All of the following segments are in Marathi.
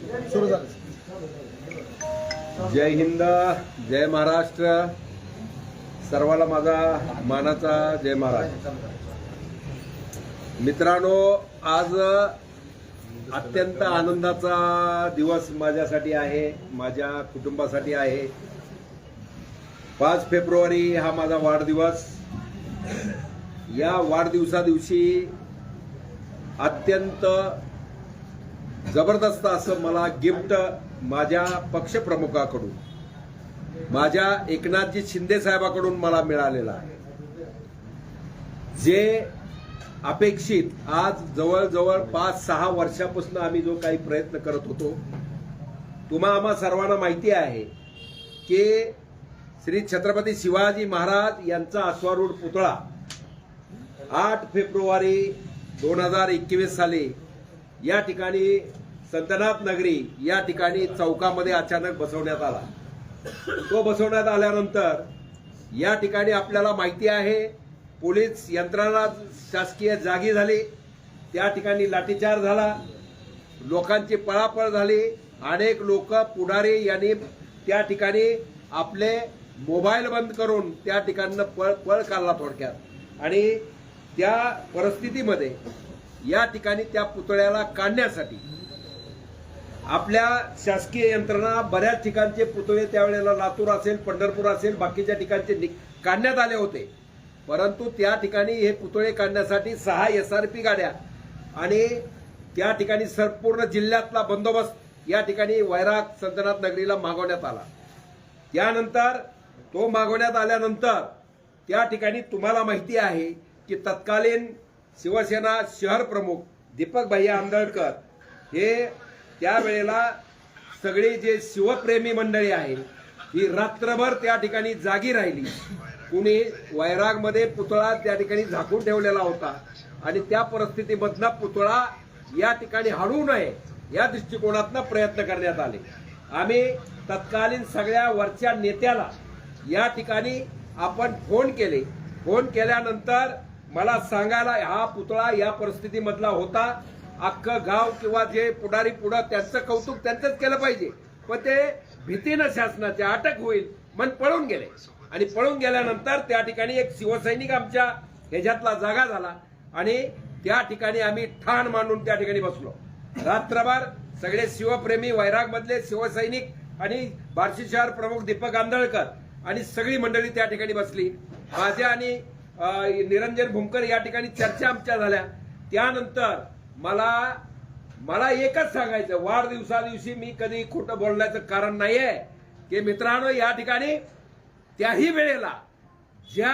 सुरू झालं. जय हिंद जय महाराष्ट्र. सर्वाला माझा मानाचा जय महाराष्ट्र मित्रांनो आज अत्यंत आनंदाचा दिवस माझ्यासाठी आहे माझ्या कुटुंबासाठी आहे. पाच फेब्रुवारी हा माझा वाढदिवस. या वाढदिवसा दिवशी अत्यंत जबरदस्त असं मला गिफ्ट माझ्या पक्षप्रमुखाकडून माझ्या एकनाथजी शिंदे साहेबाकडून मला मिळालेलं आहे. जे अपेक्षित आज जवळजवळ पाच सहा वर्षापासून आम्ही जो काही प्रयत्न करत होतो तुम्हा आम्हा सर्वांना माहिती आहे की श्री छत्रपती शिवाजी महाराज यांचा अश्वारूढ पुतळा आठ फेब्रुवारी दोन हजार एकवीस साली या ठिकाणी संतनाथ नगरी या ठिकाणी चौकामध्ये अचानक बसवण्यात आला. तो बसवण्यात आल्यानंतर या ठिकाणी आपल्याला माहिती आहे पोलीस यंत्रणा शासकीय जागी झाली. त्या ठिकाणी लाठीचार झाला. लोकांची पळापळ झाली. अनेक लोक पुढारी यांनी त्या ठिकाणी आपले मोबाईल बंद करून त्या ठिकाणनं पळ पळ काढला थोडक्यात. आणि त्या परिस्थितीमध्ये या ठिकाणी त्या पुतळ्याला काढण्यासाठी आपल्या शासकीय यंत्रणा बऱ्याच ठिकाणचे पुतळे त्यावेळेला लातूर असेल पंढरपूर असेल बाकीच्या ठिकाणचे नि- काढण्यात आले होते. परंतु त्या ठिकाणी हे पुतळे काढण्यासाठी सहा एस आर पी गाड्या आणि त्या ठिकाणी संपूर्ण जिल्ह्यातला बंदोबस्त या ठिकाणी वैराग संतनाथ नगरीला मागवण्यात आला. त्यानंतर तो मागवण्यात आल्यानंतर त्या ठिकाणी तुम्हाला माहिती आहे की तत्कालीन शिवसेना शहर प्रमुख दीपक भैया आंदळकर हे त्यावेळेला सगळी जे शिवप्रेमी मंडळी आहे ही रात्रभर त्या ठिकाणी जागी राहिली. कुणी वैरागमध्ये पुतळा त्या ठिकाणी झाकून ठेवलेला होता आणि त्या परिस्थितीमधला पुतळा या ठिकाणी हलवू नये या दृष्टिकोनातनं प्रयत्न करण्यात आले. आम्ही तत्कालीन सगळ्या वरच्या नेत्याला या ठिकाणी आपण फोन केले. फोन केल्यानंतर मला सांगायला हा पुतळा या परिस्थितीमधला होता. अख्खं गाव किंवा जे पुढारी पुढं त्यांचं कौतुक त्यांचंच केलं पाहिजे. पण ते भीतीनं शासनाचे अटक होईल मन पळून गेले. आणि पळून गेल्यानंतर त्या ठिकाणी एक शिवसैनिक आमच्या ह्याच्यातला जागा झाला. आणि त्या ठिकाणी आम्ही ठाण मांडून त्या ठिकाणी बसलो. रात्रभर सगळे शिवप्रेमी वैराग मधले शिवसैनिक आणि बार्शी शहर प्रमुख दीपक आंदळकर आणि सगळी मंडळी त्या ठिकाणी बसली. माझ्या आणि निरंजन भुमकर या ठिकाणी चर्चा आमच्या झाल्या. त्यानंतर मला मला एकच सांगायचं वाढदिवसा दिवशी मी कधी खोटं बोलण्याचं कारण नाहीये. की मित्रांनो या ठिकाणी त्याही वेळेला ज्या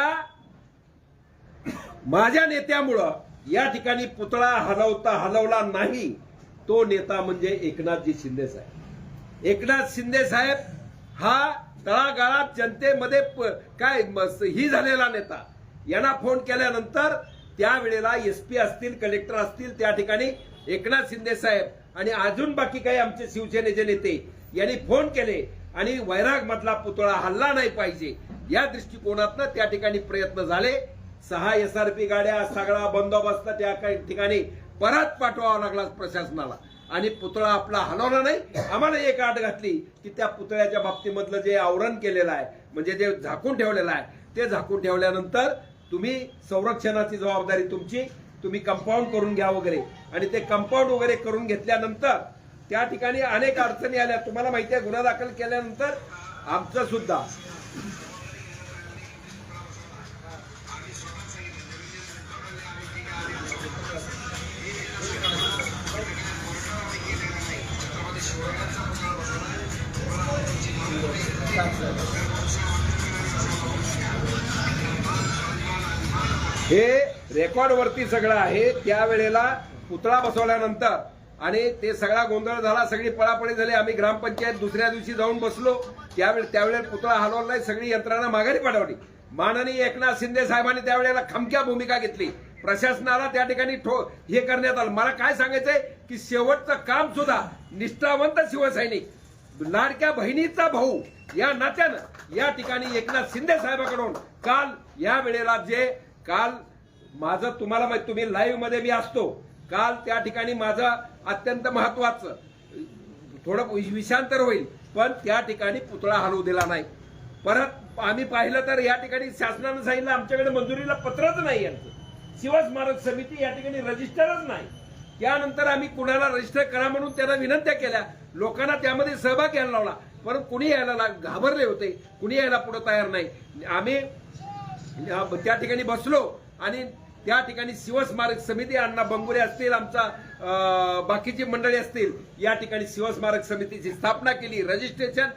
माझ्या नेत्यामुळं या ठिकाणी पुतळा हलवता हलवला नाही तो नेता म्हणजे एकनाथजी शिंदे साहेब. एकनाथ शिंदे साहेब हा तळागाळात जनतेमध्ये प- काय म- ही झालेला नेता. यांना फोन केल्यानंतर त्यावेळेला एसपी असतील कलेक्टर असतील त्या ठिकाणी एकनाथ शिंदे साहेब आणि अजून बाकी काही आमचे शिवसेनेचे नेते यांनी फोन केले आणि वैराग मधला पुतळा हल्ला नाही पाहिजे. या दृष्टिकोनातनं त्या ठिकाणी प्रयत्न झाले. सहा एस आर पी गाड्या सगळा बंदोबस्त त्या काही ठिकाणी परत पाठवावा लागला प्रशासनाला. आणि पुतळा आपला हलवला नाही. आम्हाला एक आठ घातली की त्या पुतळ्याच्या बाबतीमधलं जे आवरण केलेलं आहे म्हणजे जे झाकून ठेवलेलं आहे ते झाकून ठेवल्यानंतर तुम्ही संरक्षणाची जबाबदारी तुमची तुम्ही कंपाऊंड करून घ्या वगैरे. आणि ते कंपाऊंड वगैरे करून घेतल्यानंतर त्या ठिकाणी अनेक अडचणी आल्या. तुम्हाला माहिती आहे गुन्हा दाखल केल्यानंतर आमचं सुद्धा. हे रेकॉर्ड वरती सगळं आहे. त्यावेळेला पुतळा बसवल्यानंतर आणि ते सगळा गोंधळ झाला सगळी पळापळी झाली. आम्ही ग्रामपंचायत दुसऱ्या दिवशी जाऊन बसलो. त्यावेळी त्यावेळेला पुतळा हलवला नाही सगळी यंत्रणा माघारी पाठवली माननीय एकनाथ शिंदे साहेबांनी त्यावेळेला खमक्या भूमिका घेतली. प्रशासनाला त्या ठिकाणी ठो हे करण्यात आलं. मला काय सांगायचंय की शेवटचं काम सुद्धा निष्ठावंत शिवसैनिक लाडक्या बहिणीचा भाऊ या नात्यानं या ठिकाणी एकनाथ शिंदे साहेबांकडून काल या वेळेला जे काल माझं तुम्हाला माहिती तुम्ही लाईव्हमध्ये मी असतो. काल त्या ठिकाणी माझं अत्यंत महत्वाचं. थोडं वि- विषांतर होईल पण त्या ठिकाणी पुतळा हलवू दिला नाही. परत आम्ही पाहिलं तर या ठिकाणी शासनानं सांगितलं आमच्याकडे मंजुरीला पत्रच नाही यांचं शिवस्मारक समिती या ठिकाणी रजिस्टरच नाही. त्यानंतर आम्ही कुणाला रजिस्टर करा म्हणून त्यांना विनंत्या केल्या. लोकांना त्यामध्ये सहभाग घ्यायला लावला. परंतु कुणी यायला घाबरले होते कुणी यायला पुढे तयार नाही. आम्ही म्हणजे त्या ठिकाणी बसलो आणि त्या ठिकाणी शिवस्मारक समिती अण्णा बंगुरे असतील आमचा बाकीची मंडळी असतील या ठिकाणी शिवस्मारक समितीची स्थापना केली. रजिस्ट्रेशन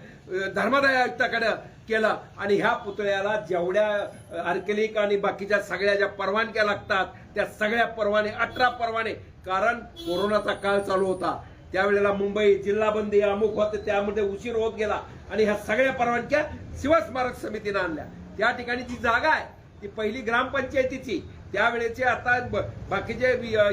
धर्मादाय आयुक्ताकडे केलं. आणि ह्या पुतळ्याला जेवढ्या आर्केलिक आणि बाकीच्या सगळ्या ज्या परवानग्या लागतात त्या सगळ्या परवाने अठरा परवाने कारण कोरोनाचा काळ चालू होता. त्यावेळेला मुंबई जिल्हाबंदी अमुक होते त्यामध्ये उशीर होत गेला. आणि ह्या सगळ्या परवानग्या शिवस्मारक समितीनं आणल्या. त्या ठिकाणी जी जागा आहे ती पहिली ग्रामपंचायतीची. त्यावेळेचे आता ब- बाकीचे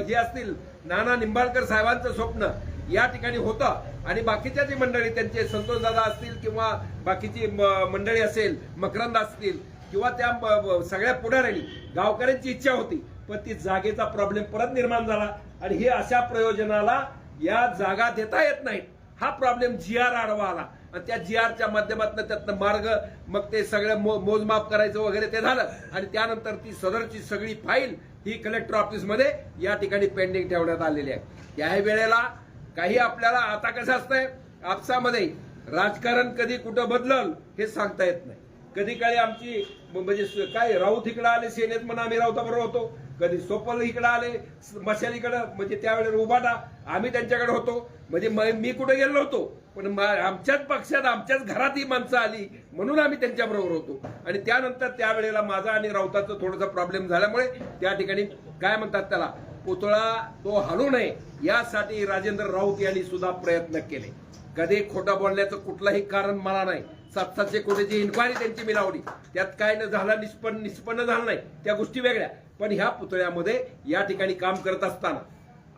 हे असतील नाना निंबाळकर साहेबांचं स्वप्न या ठिकाणी होतं. आणि बाकीच्या जी मंडळी त्यांचे संतोष दादा असतील किंवा बाकीची म- मंडळी असेल मकरंद असतील किंवा त्या सगळ्या पुढाऱ्यांनी गावकऱ्यांची इच्छा होती. पण ती जागेचा प्रॉब्लेम परत निर्माण झाला. आणि हे अशा प्रयोजनाला या जागा देता येत नाहीत. हा प्रॉब्लेम जी आर आडवा आला. त्या जी आरच्या माध्यमातून त्यातनं मार्ग मग ते सगळं मो- मोजमाप करायचं वगैरे ते झालं. आणि त्यानंतर ती सदरची सगळी फाईल ही कलेक्टर ऑफिसमध्ये या ठिकाणी पेंडिंग ठेवण्यात आलेली आहे. या वेळेला काही आपल्याला आता कसं असतंय आपसामध्ये राजकारण कधी कुठं बदलल हे सांगता येत नाही. कधी काळी आमची म्हणजे स- काय राऊत इकडं आले सेनेत म्हणून आम्ही राऊताबरोबर होतो. कधी सोपल इकडे आले मशाल इकडं म्हणजे त्यावेळेला उभाटा. आम्ही त्यांच्याकडे होतो. म्हणजे मी कुठे गेलो होतो? पण म- आमच्याच पक्षात आमच्याच घरात ही माणसं आली. म्हणून आम्ही त्यांच्याबरोबर होतो. आणि त्यानंतर त्यावेळेला माझा आणि राऊताचं थोडासा प्रॉब्लेम झाल्यामुळे त्या ठिकाणी काय म्हणतात त्याला पुतळा तो हलू नये. यासाठी राजेंद्र राऊत यांनी सुद्धा प्रयत्न केले. कधी खोटं बोलण्याचं कुठलंही कारण मला नाही. सात सातशे कोटीची इन्क्वायरी त्यांची मी लावली. त्यात काय न झाला निष्पन्न निष्पन्न झालं नाही. त्या गोष्टी वेगळ्या. पण ह्या पुतळ्यामध्ये या ठिकाणी काम करत असताना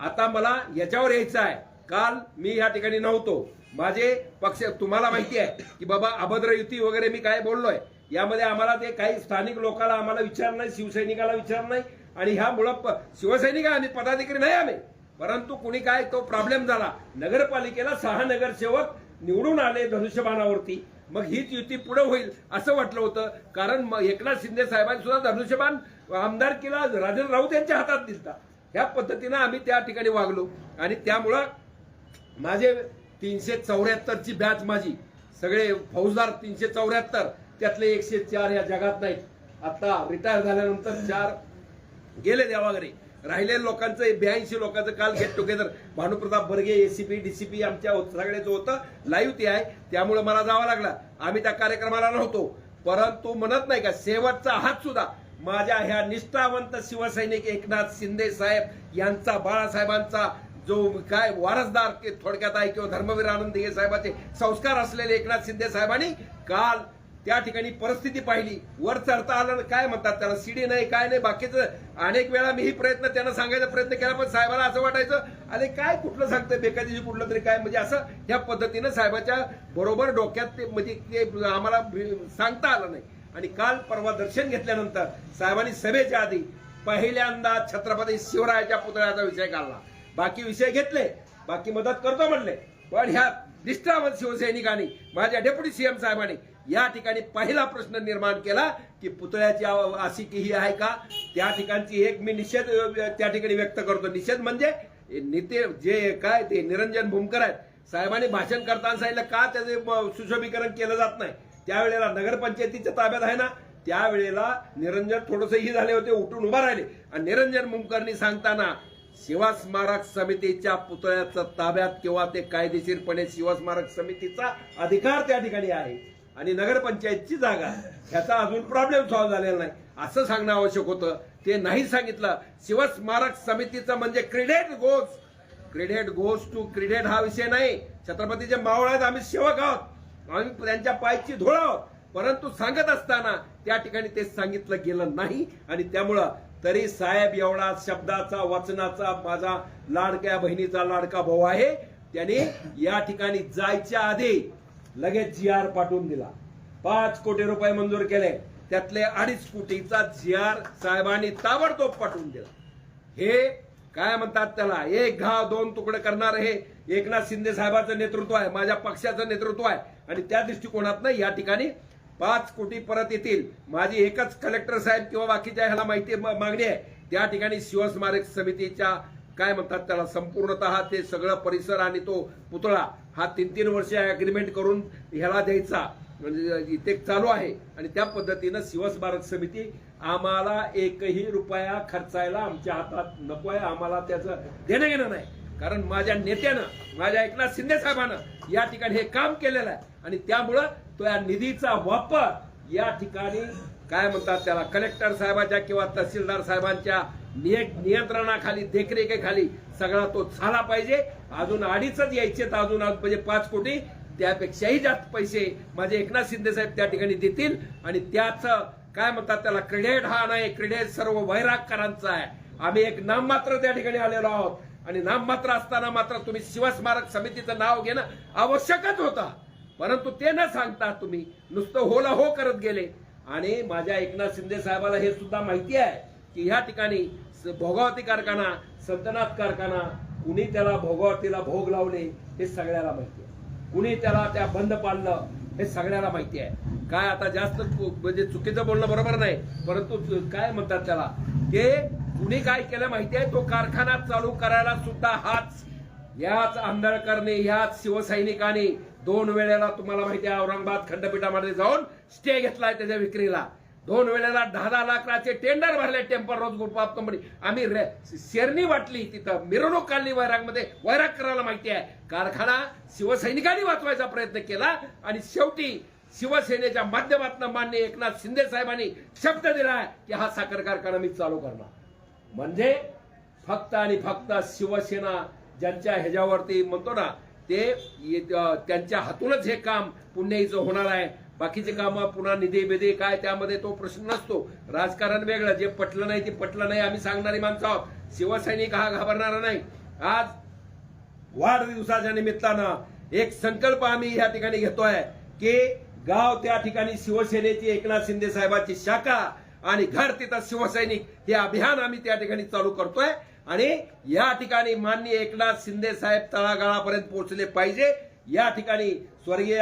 आता मला याच्यावर यायचं आहे. काल मी या ठिकाणी नव्हतो. माझे पक्ष तुम्हाला माहिती आहे की बाबा अभद्र युती वगैरे मी काय बोललोय? यामध्ये आम्हाला ते काही स्थानिक लोकांना आम्हाला विचार नाही शिवसैनिकाला विचार नाही. आणि ह्यामुळं प- शिवसैनिक आहे आम्ही पदाधिकारी नाही आम्ही. परंतु कुणी काय तो प्रॉब्लेम झाला. नगरपालिकेला सहा नगरसेवक निवडून आले धनुष्यबाणावरती. मग हीच युती पुढे होईल असं वाटलं होतं. कारण एकनाथ शिंदे साहेबांनी सुद्धा धनुष्यबाण आमदारकीला राजन राऊत यांच्या हातात दिलता. ह्या पद्धतीनं आम्ही त्या ठिकाणी वागलो. आणि त्यामुळं माझे तीनशे चौऱ्याहत्तरची बॅच माझी. सगळे फौजदार तीनशे चौऱ्याहत्तर त्यातले एकशे चार या जगात नाहीत. आता रिटायर झाल्यानंतर चार गेले देवाघरी. राहिलेल्या लोकांचं ब्याऐंशी लोकांचं काल get together Bhanupratap Barge ACP DCP आमच्या सगळ्याचं होतं लाईव्ह ते आहे. त्यामुळे मला जावं लागलं. आम्ही त्या कार्यक्रमाला नव्हतो. परंतु म्हणत नाही का शेवटचा हात सुद्धा माझ्या ह्या निष्ठावंत शिवसैनिक एकनाथ शिंदे साहेब यांचा बाळासाहेबांचा जो काय वारसदार ते थोडक्यात आहे किंवा धर्मवीर आनंद हे साहेबाचे संस्कार असलेले एकनाथ शिंदे साहेबांनी काल त्या ठिकाणी परिस्थिती पाहिली. वर चढता आलं काय म्हणतात त्याला? सीडी नाही काय नाही बाकीचं अनेक वेळा मीही प्रयत्न त्यांना सांगायचा प्रयत्न केला पण साहेबाला असं वाटायचं अरे काय कुठलं सांगतंय? बेकायदेशी कुठलं तरी काय? म्हणजे असं ह्या पद्धतीनं साहेबाच्या बरोबर डोक्यात ते म्हणजे ते आम्हाला सांगता आलं नाही. आणि काल परवा दर्शन घेतल्यानंतर साहेबांनी सभेच्या आधी पहिल्यांदा छत्रपती शिवरायाच्या पुतळ्याचा विषय काढला. बाकी विषय घेतले बाकी मदत करतो म्हणले. पण ह्या निष्ठावंत शिवसैनिकांनी माझ्या डेप्युटी सीएम साहेबांनी या ठिकाणी पहिला प्रश्न निर्माण केला की पुतळ्याची आव- आशिकी ही आहे का? त्या ठिकाणची एक मी निषेध त्या ठिकाणी व्यक्त करतो. निषेध म्हणजे निते जे काय ते निरंजन भूमकर आहेत. साहेबांनी भाषण करताना सांगितलं का त्याचे सुशोभीकरण केलं जात नाही? त्यावेळेला नगरपंचायतीच्या ताब्यात आहे ना त्यावेळेला निरंजन थोडंसंही ही झाले होते उठून उभा राहिले. आणि निरंजन मुमकरनी सांगताना शिवा स्मारक समितीच्या पुतळ्याच्या ताब्यात किंवा ते कायदेशीरपणे शिवा स्मारक समितीचा अधिकार त्या ठिकाणी आहे. आणि नगरपंचायतची जागा ह्याचा अजून प्रॉब्लेम सॉल्व्ह झालेला नाही. असं सांगणं आवश्यक होतं. ते नाही सांगितलं. शिव स्मारक समितीचं म्हणजे credit goes credit goes to credit हा विषय नाही. छत्रपतीचे मावळ आहेत आम्ही सेवक आहोत. आम्ही त्यांच्या पायची धुळ आहोत. परंतु सांगत असताना त्या ठिकाणी ते सांगितलं गेलं नाही. आणि त्यामुळं तरी साहेब एवढा शब्दाचा वचनाचा माझा लाडक्या बहिणीचा लाडका भाऊ आहे. त्याने या ठिकाणी जायच्या आधी लगेच जी आर पाठवून दिला. पाच कोटी रुपये मंजूर केले. त्यातले अडीच कोटीचा जी आर साहेबांनी ताबडतोब पाठवून दिला. हे काय म्हणतात त्याला? एक घाव दोन तुकडे करणार हे. एकनाथ शिंदे साहेबांचं नेतृत्व आहे. माझ्या पक्षाचं नेतृत्व आहे. आणि त्या दृष्टिकोनातनं या ठिकाणी पाच कोटी परत येतील. माझी एकच कलेक्टर साहेब किंवा बाकीच्या ह्याला माहिती मागणी आहे. त्या ठिकाणी शिवस्मारक समितीच्या काय म्हणतात त्याला संपूर्णतः ते सगळं परिसर आणि तो पुतळा हा तीन तीन वर्ष अग्रीमेंट करून ह्याला द्यायचा. म्हणजे ते चालू आहे. आणि त्या पद्धतीनं शिवस्मारक समिती आम्हाला एकही रुपया खर्चायला आमच्या हातात नको आहे आम्हाला त्याचं देणं घेणं नाही. कारण माझ्या नेत्यानं माझ्या एकनाथ शिंदे साहेबानं या ठिकाणी हे काम केलेलं आहे. आणि त्यामुळं तो या निधीचा वापर या ठिकाणी काय म्हणतात त्याला कलेक्टर साहेबाच्या किंवा तहसीलदार साहेबांच्या निय- नियंत्रणाखाली देखरेखीखाली सगळा तो झाला पाहिजे. अजून अडीचच यायचे तर अजून आज म्हणजे पाच कोटी. त्यापेक्षाही जास्त पैसे माझे एकनाथ शिंदे साहेब त्या ठिकाणी देतील. आणि त्याच काय म्हणतात त्याला क्रेडिट हा नाही क्रेडिट सर्व वैरागकरांचा आहे. आम्ही एक नाममात्र त्या ठिकाणी आलेलो आहोत. आणि नाम मात्र असताना मात्र तुम्ही शिवस्मारक समितीचं नाव घेणं आवश्यकच होता. परंतु ते न सांगता तुम्ही नुसतं होला हो करत गेले. आणि माझ्या एकनाथ शिंदे साहेबाला हे सुद्धा माहिती आहे की ह्या ठिकाणी स- भोगावती कारखाना संतनाथ कारखाना कुणी त्याला भोगावतीला भोग लावले हे सगळ्याला माहिती आहे. कुणी त्याला त्या बंद पाडलं हे सगळ्याला माहिती आहे. काय आता जास्त म्हणजे चुकीचं बोलणं बरोबर नाही परंतु काय म्हणतात त्याला? ते कुणी काय केलं माहिती आहे? तो कारखाना चालू करायला सुद्धा हाच याच आंधळकरने याच शिवसैनिकांनी दोन वेळेला तुम्हाला माहिती आहे औरंगाबाद खंडपीठामध्ये जाऊन स्टे घेतलाय त्याच्या विक्रीला. दोन वेळेला दहा दहा लाखाचे टेंडर भरले टेम्पर रोज ग्रुप ऑफ कंपनी आम्ही शेरणी वाटली तिथं. मिरवणूक काढली वैरागमध्ये. वैराग करायला माहिती आहे. कारखाना शिवसैनिकांनी वाचवायचा प्रयत्न केला आणि शेवटी शिवसेनेच्या माध्यमातून मान्य एकनाथ शिंदे साहेबांनी शब्द दिलाय की हा साखर कारखाना मी चालू करणार. म्हणजे फक्त आणि फक्त शिवसेना ज्यांच्या ह्याच्यावरती म्हणतो ना ते त्यांच्या हातूनच हे काम पुण्याईचं होणार आहे. बाकीचे काम पुन्हा निधी बिधी काय त्यामध्ये तो प्रश्न नसतो. राजकारण वेगळं जे पटलं नाही ते पटलं नाही आम्ही सांगणारी माणसं आहोत. शिवसैनिक हा घाबरणारा नाही. आज वाढदिवसाच्या निमित्तानं एक संकल्प आम्ही या ठिकाणी घेतोय की गाव त्या ठिकाणी शिवसेनेची एकनाथ शिंदे साहेबांची शाखा आणि घर तिथं शिवसैनिक हे अभियान आम्ही त्या ठिकाणी चालू करतोय. आणि या ठिकाणी माननीय एकनाथ शिंदे साहेब तळागाळापर्यंत पोहोचले पाहिजे. या ठिकाणी स्वर्गीय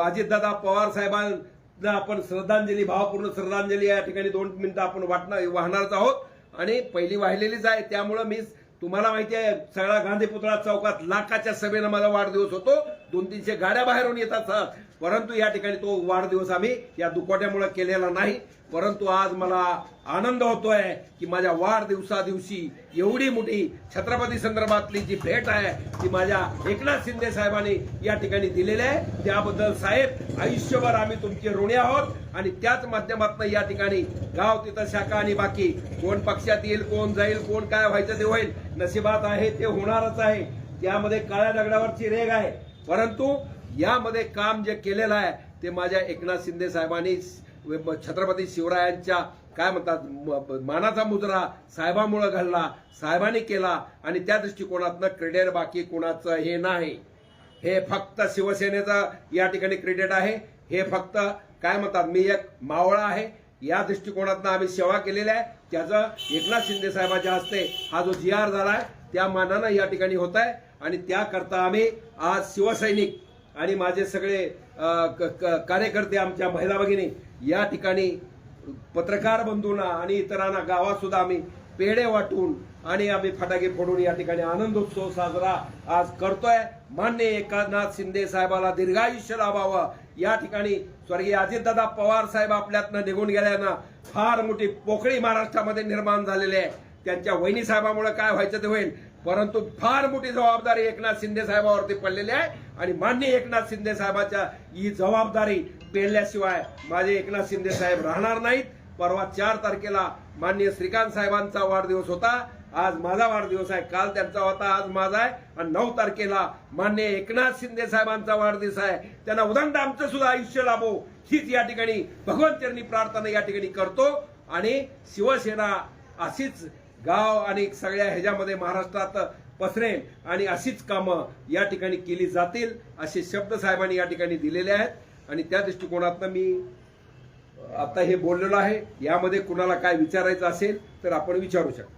अजितदादा पवार साहेबांना आपण श्रद्धांजली भावपूर्ण श्रद्धांजली या ठिकाणी दोन मिनिटं आपण वाटणार वाहणारच आहोत. आणि पहिली वाहिलेलीच आहे त्यामुळं मी तुम्हाला माहिती आहे सगळा गांधी पुतळा चौकात लाखाच्या सभेनं मला वाढदिवस होतो. दोन तीनशे गाड्या बाहेरून येतात परंतु या ठिकाणी तो वाढदिवस आम्ही या दुकोट्यामुळे केलेला नाही. परंतु आज मला आनंद होतोय की माझ्या वाढदिवसादिवशी एवढी मोठी छत्रपती संदर्भातली जी भेट आहे ती माझ्या एकनाथ शिंदे साहेबांनी या ठिकाणी दिलेली आहे. त्याबद्दल साहेब आयुष्यभर आम्ही तुमचे ऋणी आहोत आणि त्याच माध्यमातून या ठिकाणी गाव तिथं शाखा आणि बाकी कोण पक्षात येईल कोण जाईल कोण काय व्हायचं ते होईल नशिबात आहे ते होणारच आहे. त्यामध्ये काळ्या दगडावरची रेग आहे. परंतु यामध्ये काम जे केलेलं आहे ते माझ्या एकनाथ शिंदे साहेबांनी छत्रपती शिवरायांच्या काय म्हणतात म- मानाचा मुजरा साहेबामुळं घडला साहेबांनी केला आणि त्या दृष्टिकोनातनं क्रेडिट बाकी कोणाचं हे नाही. हे फक्त शिवसेनेचं या ठिकाणी क्रेडिट आहे. हे फक्त काय म्हणतात मी एक मावळा आहे. या दृष्टिकोनातनं आम्ही सेवा केलेल्या आहे. त्याचं एकनाथ शिंदे साहेबाच्या हस्ते हा जो जी आर झाला आहे त्या मानानं या ठिकाणी होत आहे आणि त्याकरता आम्ही आज शिवसैनिक आणि माझे सगळे क- क- कार्यकर्ते आमच्या महिला भगिनी या ठिकाणी पत्रकार बंधूंना आणि इतरांना गावात सुद्धा आम्ही पेढे वाटून आणि आम्ही फटाके फोडून या ठिकाणी आनंदोत्सव साजरा आज करतोय. मान्य एकनाथ शिंदे साहेबाला दीर्घायुष्य लाभावं. या ठिकाणी स्वर्गीय अजितदादा पवार साहेब आपल्यातनं निघून गेल्यानं फार मोठी पोकळी महाराष्ट्रामध्ये निर्माण झालेली आहे. त्यांच्या वहिनी साहेबामुळे काय व्हायचं ते होईल. परंतु फार मोठी जबाबदारी एकनाथ शिंदे साहेबावरती पडलेली आहे. आणि मान्य एकनाथ शिंदे साहेबाच्या ही जबाबदारी पेलल्याशिवाय माझे एकनाथ शिंदे साहेब राहणार नाहीत. परवा चार तारखेला मान्य श्रीकांत साहेबांचा वाढदिवस होता. आज माझा वाढदिवस आहे. काल त्यांचा होता आज माझा आहे. आणि नऊ तारखेला मान्य एकनाथ शिंदे साहेबांचा वाढदिवस आहे. त्यांना उदंड आमचं सुद्धा आयुष्य लाभो हीच या ठिकाणी भगवंत चरणी प्रार्थना या ठिकाणी करतो. आणि शिवसेना अशीच गाव आणि सगळ्या ह्याच्यामध्ये महाराष्ट्रात पसरेल आणि अशीच कामं या ठिकाणी केली जातील असे शब्द साहेबांनी या ठिकाणी दिलेले आहेत. आणि त्या दृष्टिकोनातनं मी आता हे बोललेलो आहे. यामध्ये कुणाला काय विचारायचं असेल तर आपण विचारू शकतो.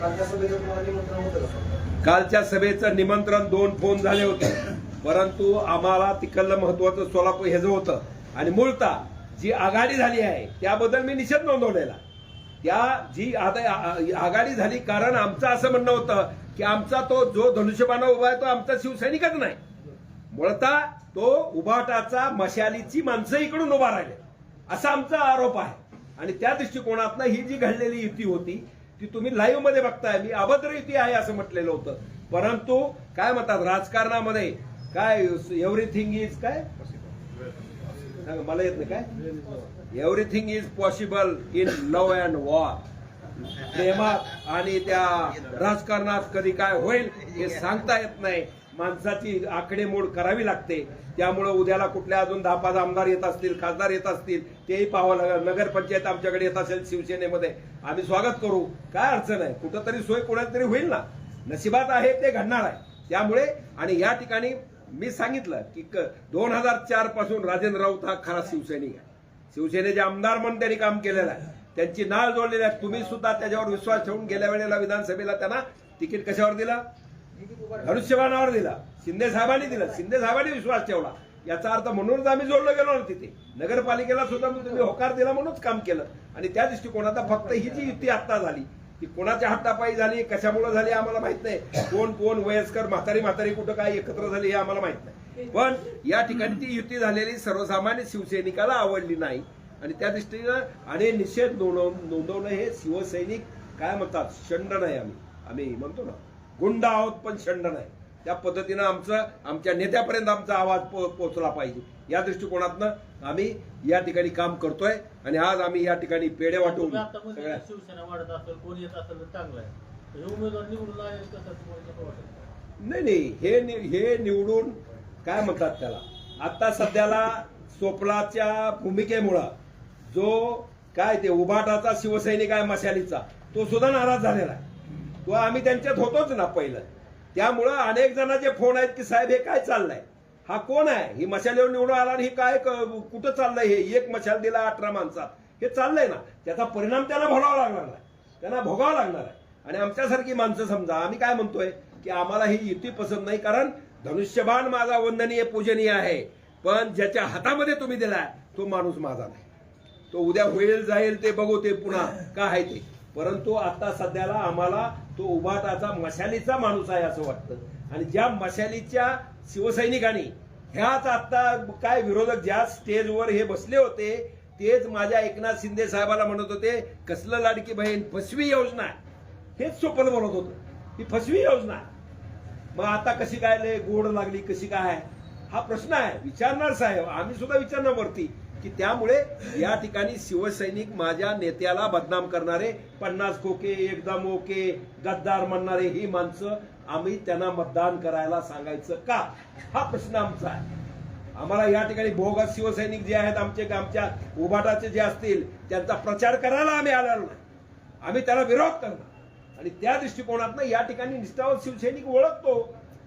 कालच्या सभेचं निमंत्रण कालच्या सभेचं निमंत्रण दोन फोन झाले होते. परंतु आम्हाला तिकडलं महत्वाचं सोलापूर ह्याचं होतं. आणि मूळतः जी आघाडी झाली आहे त्याबद्दल मी निषेध नोंदवलेला. त्या जी आता आघाडी झाली कारण आमचं असं म्हणणं होतं की आमचा तो जो धनुष्यबाणा उभा आहे तो आमचा शिवसैनिकच नाही. मुळता तो उभाटाचा मशालीची माणसं इकडून उभा राहिले. असा आमचा आरोप आहे. आणि त्या दृष्टिकोनातनं ही जी घडलेली युती होती ती तुम्ही लाईव्हमध्ये बघताय. मी अभद्र युती आहे असं म्हटलेलं होतं. परंतु काय म्हणतात राजकारणामध्ये काय एव्हरीथिंग इज काय? सांगा, मला येत नाही काय? Everything is possible in love and war प्रेमात आणि त्या राजकारणात कधी काय होईल हे सांगता येत नाही. माणसाची आकडेमोड करावी लागते. त्यामुळं उद्याला कुठल्या अजून दहा पाच आमदार येत असतील खासदार येत असतील तेही पाहावं लागेल. नगरपंचायत आमच्याकडे येत असेल शिवसेनेमध्ये. आम्ही स्वागत करू. काय अडचण आहे? कुठंतरी सोय कोणाला तरी होईल ना? नशिबात आहे ते घडणार आहे. त्यामुळे आणि या ठिकाणी मी सांगितलं की दोन हजार चारपासून राजेंद्र राऊत हा खरा शिवसैनिक आहे. शिवसेनेचे आमदार म्हणून त्यांनी काम केलेलं आहे. त्यांची नाळ जोडलेली आहे. तुम्ही सुद्धा त्याच्यावर विश्वास ठेवून गेल्या वेळेला विधानसभेला त्यांना तिकीट कशावर दिलं? धनुष्यबाणावर दिला. शिंदे साहेबांनी दिलं. शिंदे साहेबांनी विश्वास ठेवला. याचा अर्थ म्हणूनच आम्ही जोडलो गेलो ना तिथे. नगरपालिकेला सुद्धा तुम्ही होकार दिला म्हणूनच काम केलं. आणि त्या दृष्टिकोनात फक्त ही जी युती आता झाली ती कोणाच्या हातापायी झाली कशामुळे झाली आम्हाला माहीत नाही. कोण कोण वयस्कर म्हातारी म्हातारी कुठं काय एकत्र झाली हे आम्हाला माहीत नाही. पण या ठिकाणी ती युती झालेली सर्वसामान्य शिवसैनिकाला आवडली नाही. आणि त्या दृष्टीनं आणि निषेध नोंदव- नोंदवणं हे शिवसैनिक काय म्हणतात शंड नाही आम्ही. आम्ही म्हणतो ना गुंड आहोत पण शंड नाही. त्या पद्धतीनं आमचं आमच्या नेत्यापर्यंत आमचा आवाज पो- पोहोचला पाहिजे. या दृष्टिकोनातनं आम्ही या ठिकाणी काम करतोय आणि आज आम्ही या ठिकाणी पेढे वाटून म्हणजे शिवसेना वाढत असेल कोण येत असेल चांगलं आहे. हे उमेदवार निवडून नाही नाही हे हे निवडून काय म्हणतात त्याला? आता सध्याला स्वप्नाच्या भूमिकेमुळं जो काय ते उभाटाचा शिवसैनिक आहे मशालीचा तो सुद्धा नाराज झालेला आहे. तो आम्ही त्यांच्यात होतोच ना पहिलं. त्यामुळं अनेक जणांचे फोन आहेत की साहेब हे काय चाललंय? हा कोण आहे? ही मशालीवर निवडून आला आणि हे काय क- कुठं चाललंय हे? एक मशाल दिला अठरा माणसात. हे चाललंय ना. त्याचा परिणाम त्याला भोगावा लागणार आहे. त्यांना भोगावा लागणार आहे. आणि आमच्यासारखी माणसं समजा आम्ही काय म्हणतोय? की आम्हाला ही युती पसंत नाही कारण धनुष्यबाण माझा वंदनीय पूजनीय आहे. पण ज्याच्या हातामध्ये तुम्ही दिलाय तो माणूस माझा नाही. तो उद्या होईल जाईल ते बघू ते पुन्हा का आहे ते. परंतु आता सध्याला आम्हाला तो उभाटाचा मशालीचा माणूस आहे असं वाटतं. आणि ज्या मशालीच्या शिवसैनिकांनी. ह्याच आता काय विरोधक ज्या स्टेजवर हे बसले होते तेच माझ्या एकनाथ शिंदे साहेबाला म्हणत होते कसलं लाडकी बहीण फसवी योजना. हेच सोपन म्हणत होतं. ही फसवी योजना. मग आता कशी काय लय गोड लागली कशी काय? हा प्रश्न आहे. विचारणार साहेब. आम्ही सुद्धा विचारणार वरती. की त्यामुळे या ठिकाणी शिवसैनिक माझ्या नेत्याला बदनाम करणारे पन्नास खोके एकदम ओके गद्दार म्हणणारे ही माणसं आम्ही त्यांना मतदान करायला सांगायचं का? हा प्रश्न आमचा आहे. आम्हाला या ठिकाणी भोगस शिवसैनिक जे आहेत आमचे आमच्या उभाटाचे जे असतील त्यांचा प्रचार करायला आम्ही आलेलो नाही. आम्ही त्याला विरोध करणार. आणि त्या दृष्टिकोनातनं या ठिकाणी निष्ठावत शिवसैनिक ओळखतो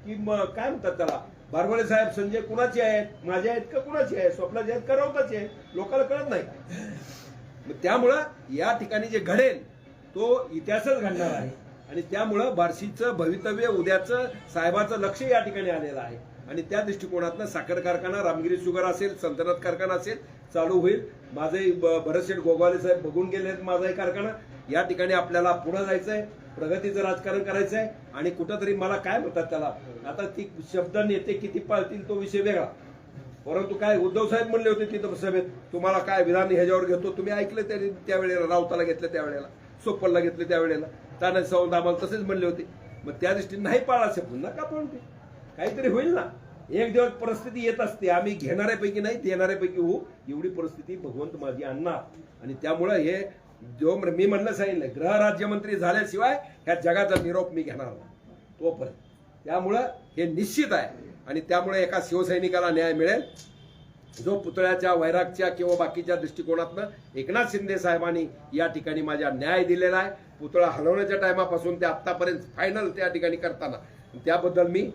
की काय म्हणतात त्याला? बारवाले साहेब संजय कुणाचे आहेत? माझे आहेत का कुणाचे आहेत? स्वप्नाचे आहेत का राऊताचे आहेत? लोकांना कळत नाही. मग त्यामुळं या ठिकाणी जे घडेल तो इतिहासच घडणार आहे. आणि त्यामुळं बार्शीचं भवितव्य उद्याचं साहेबाचं लक्ष या ठिकाणी आलेलं आहे. आणि त्या दृष्टिकोनातनं साखर कारखाना रामगिरी शुगर असेल संतनाथ कारखाना असेल चालू होईल. माझे भरतशेठ गोगावले साहेब बघून गेले आहेत माझाही कारखाना. या ठिकाणी आपल्याला पुढे आहे प्रगतीचं राजकारण करायचंय आणि कुठंतरी मला काय म्हणतात त्याला? आता ती शब्द नेते किती पाळतील तो विषय वेगळा. परंतु काय उद्धव साहेब म्हणले होते तिथं सभेत तुम्हाला काय विधान ह्याच्यावर घेतो? तुम्ही ऐकलं त्या त्यावेळेला राऊताला घेतलं त्यावेळेला सोप्पलला घेतलं त्यावेळेला ताना सावंत आम्हाला तसेच म्हणले होते. मग त्या दृष्टीने नाही पाळा शब्द नका पण ते काहीतरी होईल ना. एक दिवस परिस्थिती येत असते. आम्ही घेणाऱ्यापैकी नाही देणाऱ्यापैकी होऊ. एवढी परिस्थिती भगवंत माझी आणणार. आणि त्यामुळं हे जो मी म्हणलं सांगितलं ग्रह राज्यमंत्री झाल्याशिवाय ह्या जगाचा निरोप मी घेणार नाही. तोपर्यंत. त्यामुळं हे निश्चित आहे. आणि त्यामुळे एका शिवसैनिकाला न्याय मिळेल. जो पुतळ्याच्या वैरागच्या किंवा बाकीच्या दृष्टिकोनातनं एकनाथ शिंदे साहेबांनी या ठिकाणी माझ्या न्याय दिलेला आहे. पुतळा हलवण्याच्या टायमापासून ते आत्तापर्यंत फायनल त्या ठिकाणी करताना. त्याबद्दल मी